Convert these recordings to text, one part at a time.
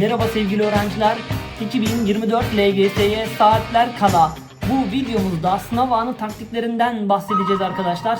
Merhaba sevgili öğrenciler. 2024 LGS'ye saatler kala bu videomuzda sınav anı taktiklerinden bahsedeceğiz arkadaşlar.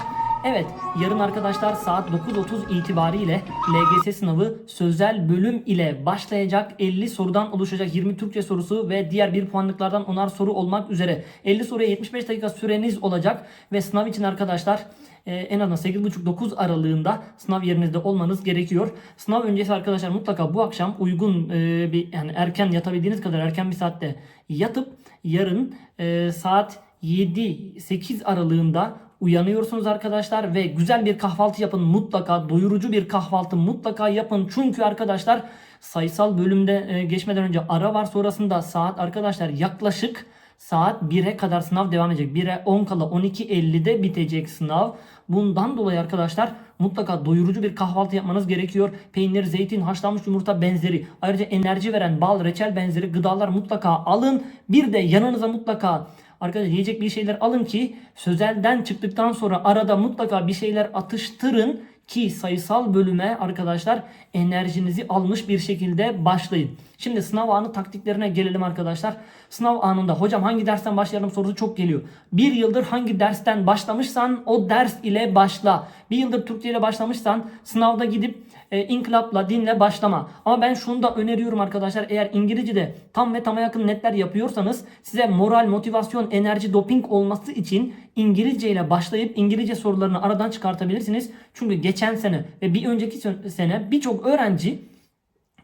Evet, yarın arkadaşlar saat 9.30 itibariyle LGS sınavı sözel bölüm ile başlayacak. 50 sorudan oluşacak 20 Türkçe sorusu ve diğer 1 puanlıklardan 10'ar soru olmak üzere. 50 soruya 75 dakika süreniz olacak ve sınav için arkadaşlar e, en azından 8.30-9 aralığında sınav yerinizde olmanız gerekiyor. Sınav öncesi arkadaşlar mutlaka bu akşam uygun e, bir yani erken yatabildiğiniz kadar erken bir saatte yatıp yarın e, saat 7-8 aralığında uyanıyorsunuz arkadaşlar ve güzel bir kahvaltı yapın. Mutlaka doyurucu bir kahvaltı mutlaka yapın. Çünkü arkadaşlar sayısal bölümde e, geçmeden önce ara var. Sonrasında saat arkadaşlar yaklaşık saat 1'e kadar sınav devam edecek. 1'e 10 kala 12.50'de bitecek sınav. Bundan dolayı arkadaşlar mutlaka doyurucu bir kahvaltı yapmanız gerekiyor. Peynir zeytin haşlanmış yumurta benzeri ayrıca enerji veren bal reçel benzeri gıdalar mutlaka alın. Bir de yanınıza mutlaka Arkadaşlar yiyecek bir şeyler alın ki sözelden çıktıktan sonra arada mutlaka bir şeyler atıştırın ki sayısal bölüme arkadaşlar enerjinizi almış bir şekilde başlayın. Şimdi sınav anı taktiklerine gelelim arkadaşlar. Sınav anında hocam hangi dersten başlayalım sorusu çok geliyor. Bir yıldır hangi dersten başlamışsan o ders ile başla. Bir yıldır Türkçe ile başlamışsan sınavda gidip e, inkılapla, dinle başlama. Ama ben şunu da öneriyorum arkadaşlar. Eğer İngilizce'de tam ve tama yakın netler yapıyorsanız size moral, motivasyon, enerji, doping olması için İngilizce ile başlayıp İngilizce sorularını aradan çıkartabilirsiniz. Çünkü geçen sene ve bir önceki sene birçok öğrenci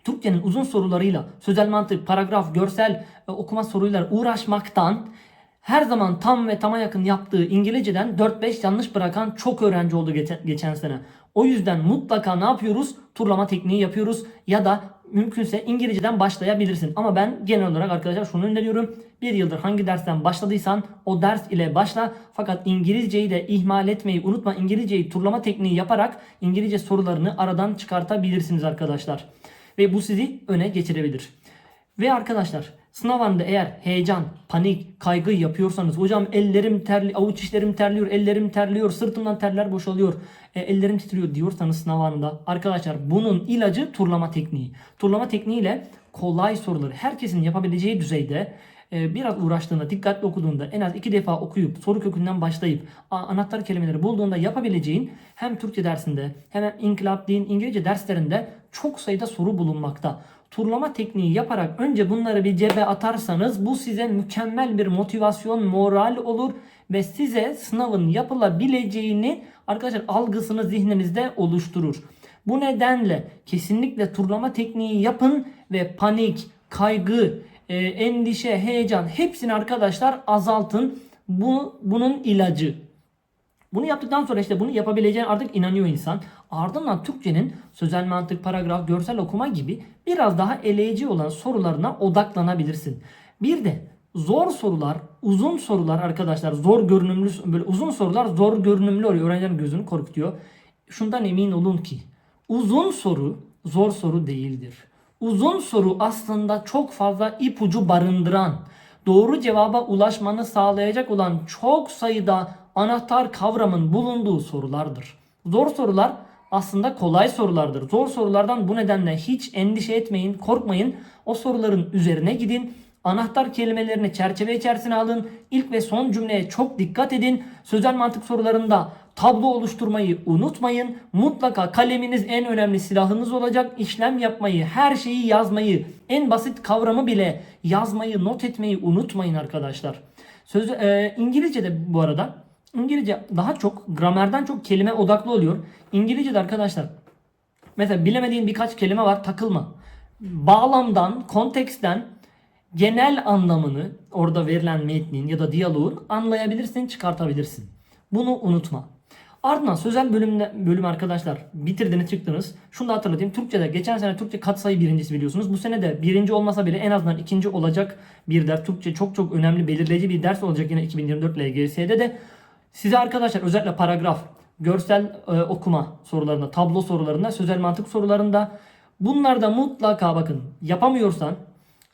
Türkçenin uzun sorularıyla sözel mantık, paragraf, görsel e, okuma soruyla uğraşmaktan her zaman tam ve tama yakın yaptığı İngilizceden 4-5 yanlış bırakan çok öğrenci oldu geçen, geçen sene. O yüzden mutlaka ne yapıyoruz? Turlama tekniği yapıyoruz ya da mümkünse İngilizceden başlayabilirsin. Ama ben genel olarak arkadaşlar şunu öneriyorum. Bir yıldır hangi dersten başladıysan o ders ile başla. Fakat İngilizceyi de ihmal etmeyi unutma. İngilizceyi turlama tekniği yaparak İngilizce sorularını aradan çıkartabilirsiniz arkadaşlar. Ve bu sizi öne geçirebilir. Ve arkadaşlar sınav anında eğer heyecan, panik, kaygı yapıyorsanız hocam ellerim terli, avuç içlerim terliyor, ellerim terliyor, sırtımdan terler boşalıyor, e, ellerim titriyor diyorsanız sınav anında arkadaşlar bunun ilacı turlama tekniği. Turlama tekniğiyle kolay soruları herkesin yapabileceği düzeyde e, biraz uğraştığında, dikkatli okuduğunda, en az iki defa okuyup, soru kökünden başlayıp anahtar kelimeleri bulduğunda yapabileceğin hem Türkçe dersinde hem inkılap, din, İngilizce derslerinde çok sayıda soru bulunmakta. Turlama tekniği yaparak önce bunları bir cebe atarsanız bu size mükemmel bir motivasyon, moral olur ve size sınavın yapılabileceğini arkadaşlar algısını zihninizde oluşturur. Bu nedenle kesinlikle turlama tekniği yapın ve panik, kaygı, e, endişe, heyecan hepsini arkadaşlar azaltın. Bu bunun ilacı. Bunu yaptıktan sonra işte bunu yapabileceğine artık inanıyor insan. Ardından Türkçenin sözel mantık, paragraf, görsel okuma gibi biraz daha eleyici olan sorularına odaklanabilirsin. Bir de zor sorular, uzun sorular arkadaşlar zor görünümlü böyle uzun sorular zor görünümlü oluyor. Öğrencilerin gözünü korkutuyor. Şundan emin olun ki uzun soru zor soru değildir. Uzun soru aslında çok fazla ipucu barındıran, doğru cevaba ulaşmanı sağlayacak olan çok sayıda anahtar kavramın bulunduğu sorulardır. Zor sorular aslında kolay sorulardır. Zor sorulardan bu nedenle hiç endişe etmeyin, korkmayın. O soruların üzerine gidin. Anahtar kelimelerini çerçeve içerisine alın. İlk ve son cümleye çok dikkat edin. Sözel mantık sorularında tablo oluşturmayı unutmayın. Mutlaka kaleminiz en önemli silahınız olacak. İşlem yapmayı, her şeyi yazmayı, en basit kavramı bile yazmayı, not etmeyi unutmayın arkadaşlar. Söz, e, İngilizce'de bu arada İngilizce daha çok gramerden çok kelime odaklı oluyor. İngilizce'de arkadaşlar mesela bilemediğin birkaç kelime var takılma. Bağlamdan, konteksten genel anlamını orada verilen metnin ya da diyaloğun anlayabilirsin, çıkartabilirsin. Bunu unutma. Ardından sözel bölümde, bölüm arkadaşlar bitirdiniz çıktınız. Şunu da hatırlatayım. Türkçe'de geçen sene Türkçe katsayı birincisi biliyorsunuz. Bu sene de birinci olmasa bile en azından ikinci olacak bir ders. Türkçe çok çok önemli belirleyici bir ders olacak yine 2024 LGS'de de. Size arkadaşlar özellikle paragraf, görsel e, okuma sorularında, tablo sorularında, sözel mantık sorularında bunlarda mutlaka bakın yapamıyorsan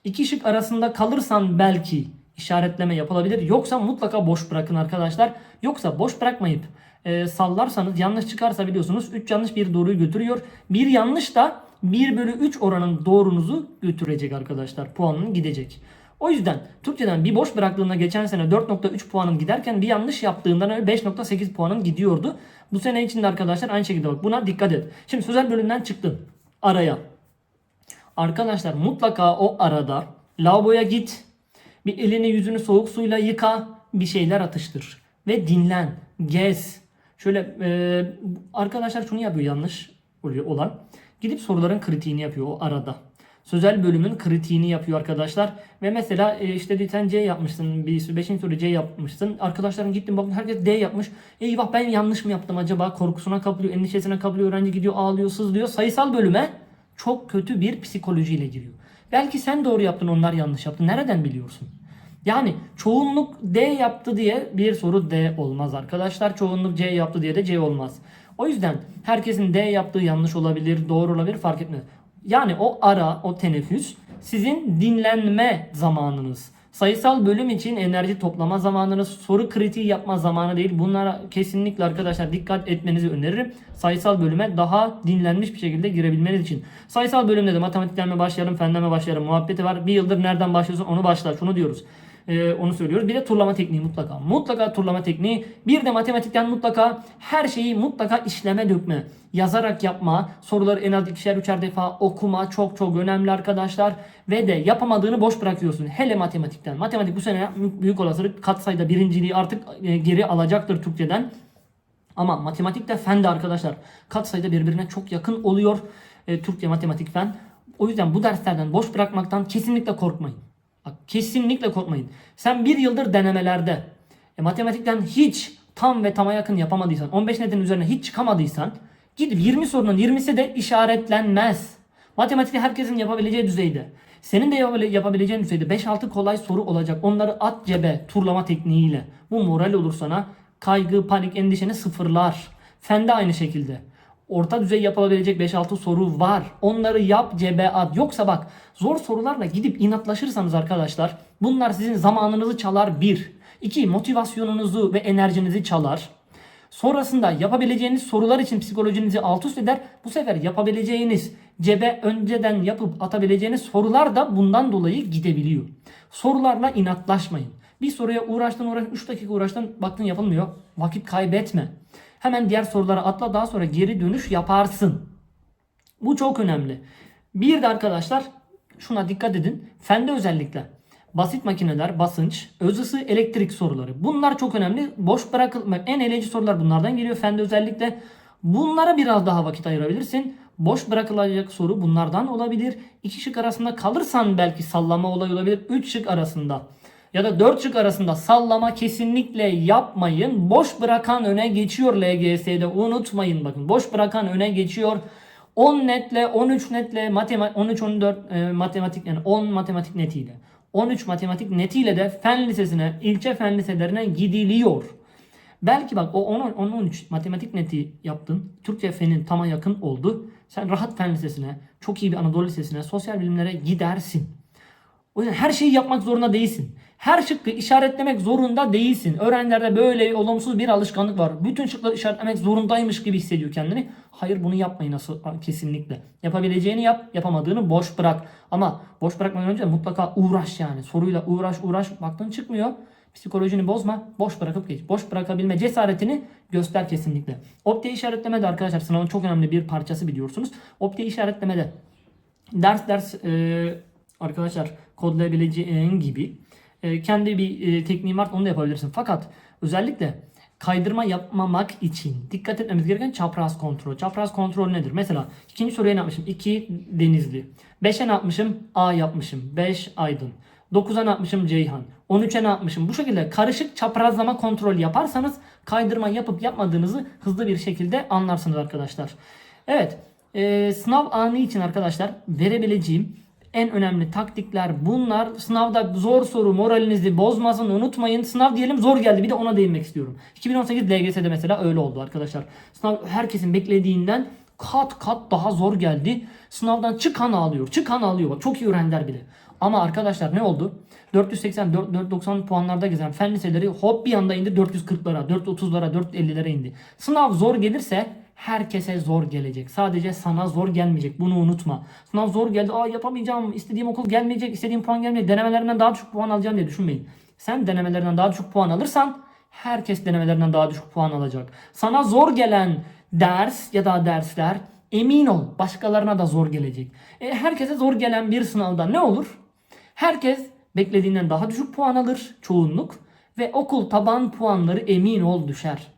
iki şık arasında kalırsan belki işaretleme yapılabilir. Yoksa mutlaka boş bırakın arkadaşlar. Yoksa boş bırakmayıp e, sallarsanız yanlış çıkarsa biliyorsunuz 3 yanlış bir doğruyu götürüyor. Bir yanlış da 1 bölü 3 oranın doğrunuzu götürecek arkadaşlar. Puanın gidecek. O yüzden Türkçeden bir boş bıraktığında geçen sene 4.3 puanın giderken bir yanlış yaptığından öyle 5.8 puanın gidiyordu. Bu sene içinde arkadaşlar aynı şekilde bak buna dikkat et. Şimdi sözel bölümden çıktın araya. Arkadaşlar mutlaka o arada lavaboya git. Bir elini yüzünü soğuk suyla yıka. Bir şeyler atıştır. Ve dinlen. Gez. Şöyle e, arkadaşlar şunu yapıyor yanlış oluyor olan. Gidip soruların kritiğini yapıyor o arada. Sözel bölümün kritiğini yapıyor arkadaşlar. Ve mesela e, işte sen C yapmışsın. Bir 5. soru C yapmışsın. Arkadaşların gittim bakın herkes D yapmış. Eyvah ben yanlış mı yaptım acaba? Korkusuna kapılıyor, endişesine kapılıyor. Öğrenci gidiyor ağlıyor, sızlıyor. Sayısal bölüme çok kötü bir psikolojiyle giriyor. Belki sen doğru yaptın onlar yanlış yaptı. Nereden biliyorsun? Yani çoğunluk D yaptı diye bir soru D olmaz arkadaşlar. Çoğunluk C yaptı diye de C olmaz. O yüzden herkesin D yaptığı yanlış olabilir, doğru olabilir fark etmez. Yani o ara, o teneffüs sizin dinlenme zamanınız. Sayısal bölüm için enerji toplama zamanınız, soru kritiği yapma zamanı değil. Bunlara kesinlikle arkadaşlar dikkat etmenizi öneririm. Sayısal bölüme daha dinlenmiş bir şekilde girebilmeniz için. Sayısal bölümde de matematikten mi başlayalım, fenden başlayalım muhabbeti var. Bir yıldır nereden başlıyorsun onu başla. Şunu diyoruz. Ee, onu söylüyoruz. Bir de turlama tekniği mutlaka. Mutlaka turlama tekniği. Bir de matematikten mutlaka her şeyi mutlaka işleme dökme. Yazarak yapma. Soruları en az ikişer üçer defa okuma. Çok çok önemli arkadaşlar. Ve de yapamadığını boş bırakıyorsun. Hele matematikten. Matematik bu sene büyük olasılık katsayıda birinciliği artık e, geri alacaktır Türkçeden. Ama matematik de fen de arkadaşlar katsayıda birbirine çok yakın oluyor. E, Türkçe matematik fen. O yüzden bu derslerden boş bırakmaktan kesinlikle korkmayın. Bak kesinlikle korkmayın. Sen bir yıldır denemelerde e, matematikten hiç tam ve tama yakın yapamadıysan, 15 netin üzerine hiç çıkamadıysan gidip 20 sorunun 20'si de işaretlenmez. Matematikte herkesin yapabileceği düzeyde. Senin de yapabile- yapabileceğin düzeyde 5-6 kolay soru olacak. Onları at cebe turlama tekniğiyle. Bu moral olur sana. Kaygı, panik, endişeni sıfırlar. Fen de aynı şekilde. Orta düzey yapılabilecek 5-6 soru var. Onları yap cebe at. Yoksa bak zor sorularla gidip inatlaşırsanız arkadaşlar bunlar sizin zamanınızı çalar bir. İki motivasyonunuzu ve enerjinizi çalar. Sonrasında yapabileceğiniz sorular için psikolojinizi alt üst eder. Bu sefer yapabileceğiniz cebe önceden yapıp atabileceğiniz sorular da bundan dolayı gidebiliyor. Sorularla inatlaşmayın. Bir soruya uğraştın uğraştın 3 dakika uğraştın baktın yapılmıyor. Vakit kaybetme. Hemen diğer sorulara atla daha sonra geri dönüş yaparsın. Bu çok önemli. Bir de arkadaşlar şuna dikkat edin. Fende özellikle basit makineler, basınç, öz ısı, elektrik soruları. Bunlar çok önemli. Boş bırakılmak en eğlenceli sorular bunlardan geliyor. Fende özellikle bunlara biraz daha vakit ayırabilirsin. Boş bırakılacak soru bunlardan olabilir. İki şık arasında kalırsan belki sallama olay olabilir. Üç şık arasında ya da 4 şık arasında sallama kesinlikle yapmayın. Boş bırakan öne geçiyor LGS'de unutmayın bakın. Boş bırakan öne geçiyor. 10 netle 13 netle matematik 13 14 e, matematik yani 10 matematik netiyle 13 matematik netiyle de fen lisesine, ilçe fen liselerine gidiliyor. Belki bak o 10 10 13 matematik neti yaptın. Türkçe fenin tama yakın oldu. Sen rahat fen lisesine, çok iyi bir Anadolu lisesine, sosyal bilimlere gidersin. O yüzden her şeyi yapmak zorunda değilsin. Her şıkkı işaretlemek zorunda değilsin. Öğrencilerde böyle olumsuz bir alışkanlık var. Bütün şıkları işaretlemek zorundaymış gibi hissediyor kendini. Hayır bunu yapmayın nasıl kesinlikle. Yapabileceğini yap, yapamadığını boş bırak. Ama boş bırakmadan önce mutlaka uğraş yani. Soruyla uğraş uğraş baktın çıkmıyor. Psikolojini bozma. Boş bırakıp geç. Boş bırakabilme cesaretini göster kesinlikle. Optiği işaretleme de arkadaşlar sınavın çok önemli bir parçası biliyorsunuz. Optiği işaretlemede ders ders e, arkadaşlar kodlayabileceğin gibi e, kendi bir e, tekniğin var onu da yapabilirsin. Fakat özellikle kaydırma yapmamak için dikkat etmemiz gereken çapraz kontrol. Çapraz kontrol nedir? Mesela ikinci soruya ne yapmışım? 2 Denizli. 5'e ne yapmışım? A yapmışım. 5 Aydın. 9'a ne yapmışım? Ceyhan. 13'e ne yapmışım? Bu şekilde karışık çaprazlama kontrol yaparsanız kaydırma yapıp yapmadığınızı hızlı bir şekilde anlarsınız arkadaşlar. Evet. e, sınav anı için arkadaşlar verebileceğim en önemli taktikler bunlar. Sınavda zor soru moralinizi bozmasın unutmayın. Sınav diyelim zor geldi bir de ona değinmek istiyorum. 2018 LGS'de mesela öyle oldu arkadaşlar. Sınav herkesin beklediğinden kat kat daha zor geldi. Sınavdan çıkan ağlıyor. Çıkan ağlıyor. Bak çok iyi öğrendiler bile. Ama arkadaşlar ne oldu? 480 4- 490 puanlarda gezen fen liseleri hop bir anda indi 440'lara, 430'lara, 450'lere indi. Sınav zor gelirse Herkese zor gelecek. Sadece sana zor gelmeyecek. Bunu unutma. Sınav zor geldi. Aa yapamayacağım. istediğim okul gelmeyecek. istediğim puan gelmeyecek. Denemelerimden daha düşük puan alacağım diye düşünmeyin. Sen denemelerinden daha düşük puan alırsan herkes denemelerinden daha düşük puan alacak. Sana zor gelen ders ya da dersler emin ol başkalarına da zor gelecek. E, herkese zor gelen bir sınavda ne olur? Herkes beklediğinden daha düşük puan alır çoğunluk ve okul taban puanları emin ol düşer.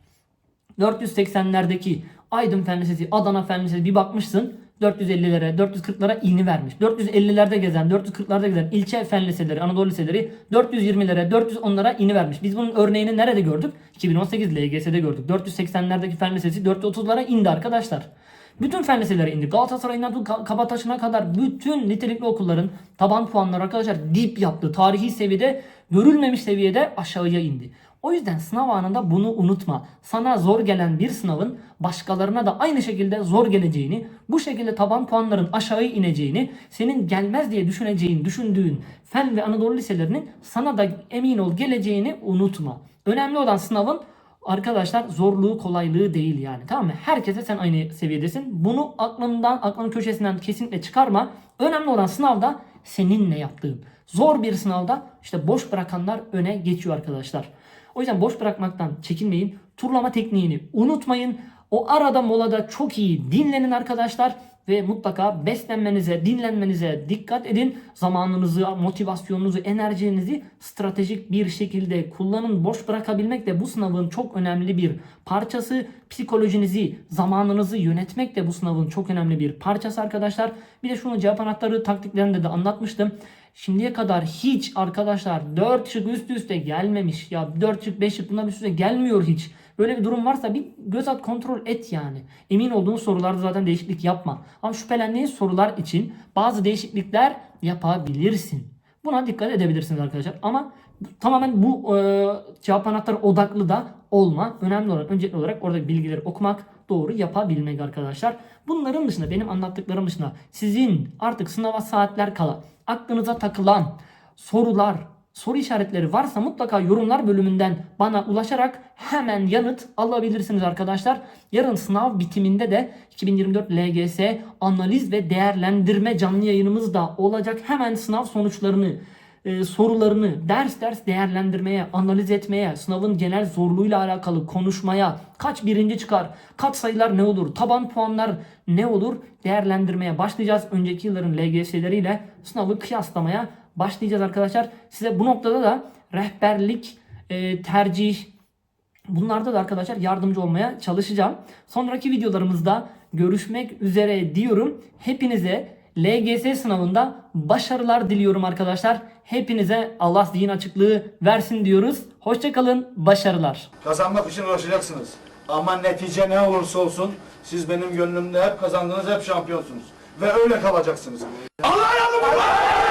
480'lerdeki Aydın Fen Lisesi, Adana Fen Lisesi bir bakmışsın 450'lere, 440'lara ini vermiş. 450'lerde gezen, 440'larda gezen ilçe fen liseleri, Anadolu liseleri 420'lere, 410'lara ini vermiş. Biz bunun örneğini nerede gördük? 2018 LGS'de gördük. 480'lerdeki fen lisesi 430'lara indi arkadaşlar. Bütün fen liseleri indi. Ka- Kabataş'ına kadar bütün nitelikli okulların taban puanları arkadaşlar dip yaptı. Tarihi seviyede görülmemiş seviyede aşağıya indi. O yüzden sınav anında bunu unutma. Sana zor gelen bir sınavın başkalarına da aynı şekilde zor geleceğini, bu şekilde taban puanların aşağı ineceğini, senin gelmez diye düşüneceğin, düşündüğün fen ve Anadolu liselerinin sana da emin ol geleceğini unutma. Önemli olan sınavın Arkadaşlar zorluğu kolaylığı değil yani tamam mı? Herkese sen aynı seviyedesin. Bunu aklından aklının köşesinden kesinlikle çıkarma. Önemli olan sınavda senin ne yaptığın. Zor bir sınavda işte boş bırakanlar öne geçiyor arkadaşlar. O yüzden boş bırakmaktan çekinmeyin. Turlama tekniğini unutmayın. O arada molada çok iyi dinlenin arkadaşlar ve mutlaka beslenmenize, dinlenmenize dikkat edin. Zamanınızı, motivasyonunuzu, enerjinizi stratejik bir şekilde kullanın. Boş bırakabilmek de bu sınavın çok önemli bir parçası. Psikolojinizi, zamanınızı yönetmek de bu sınavın çok önemli bir parçası arkadaşlar. Bir de şunu cevap anahtarı taktiklerinde de anlatmıştım. Şimdiye kadar hiç arkadaşlar 4 şık üst üste gelmemiş. Ya 4 şık 5 şık bunlar üst üste gelmiyor hiç. Böyle bir durum varsa bir göz at kontrol et yani. Emin olduğun sorularda zaten değişiklik yapma. Ama şüphelendiğin sorular için bazı değişiklikler yapabilirsin. Buna dikkat edebilirsiniz arkadaşlar. Ama tamamen bu e, cevap anahtarı odaklı da olma. Önemli olan öncelikli olarak oradaki bilgileri okumak, doğru yapabilmek arkadaşlar. Bunların dışında benim anlattıklarım dışında sizin artık sınava saatler kala aklınıza takılan sorular, soru işaretleri varsa mutlaka yorumlar bölümünden bana ulaşarak hemen yanıt alabilirsiniz arkadaşlar. Yarın sınav bitiminde de 2024 LGS analiz ve değerlendirme canlı yayınımız da olacak. Hemen sınav sonuçlarını e, sorularını ders ders değerlendirmeye, analiz etmeye, sınavın genel zorluğuyla alakalı konuşmaya, kaç birinci çıkar, kaç sayılar ne olur, taban puanlar ne olur değerlendirmeye başlayacağız. Önceki yılların LGS'leriyle sınavı kıyaslamaya başlayacağız arkadaşlar. Size bu noktada da rehberlik, e, tercih, Bunlarda da arkadaşlar yardımcı olmaya çalışacağım. Sonraki videolarımızda görüşmek üzere diyorum. Hepinize LGS sınavında başarılar diliyorum arkadaşlar. Hepinize Allah zihin açıklığı versin diyoruz. Hoşçakalın, başarılar. Kazanmak için uğraşacaksınız. Ama netice ne olursa olsun siz benim gönlümde hep kazandınız, hep şampiyonsunuz. Ve öyle kalacaksınız. Allah yardımcınız!